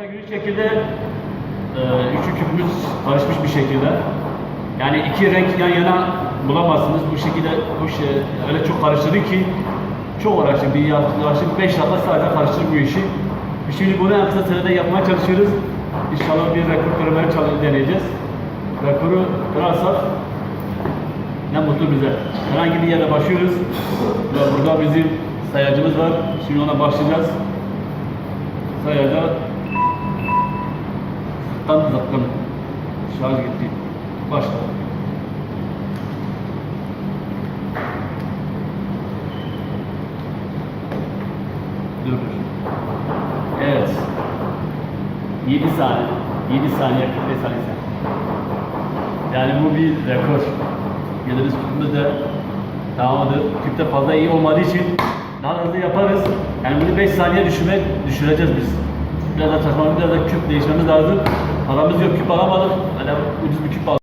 Günü şekilde e, üçü küpümüz karışmış bir şekilde. Yani iki renk yan yana bulamazsınız. Bu şekilde bu şey öyle çok karıştırdı ki çok uğraştık. Bir yaklaşık 5 dakika sadece karıştırdık bu işi. Şimdi bunu en kısa sürede yapmaya çalışıyoruz. İnşallah bir rekor kırmaya çalış deneyeceğiz. Rekoru kırarsak ne mutlu bize. Herhangi bir yere başlıyoruz. Burada bizim sayacımız var. Şimdi ona başlayacağız. Tam zakkan şarj gitti. Başla. Dur. Evet. 7 saniye. 7 saniye 45 saniye. Yani bu bir rekor. Geliriz küpümüz de tamamdır. Küpte fazla iyi olmadığı için daha hızlı yaparız. Yani bunu 5 saniye düşürmek, düşüreceğiz biz. Biraz da çalışmamız, biraz da küp değişmemiz lazım. Paramız yok, küp alamadık. Hani ucuz bir küp aldık.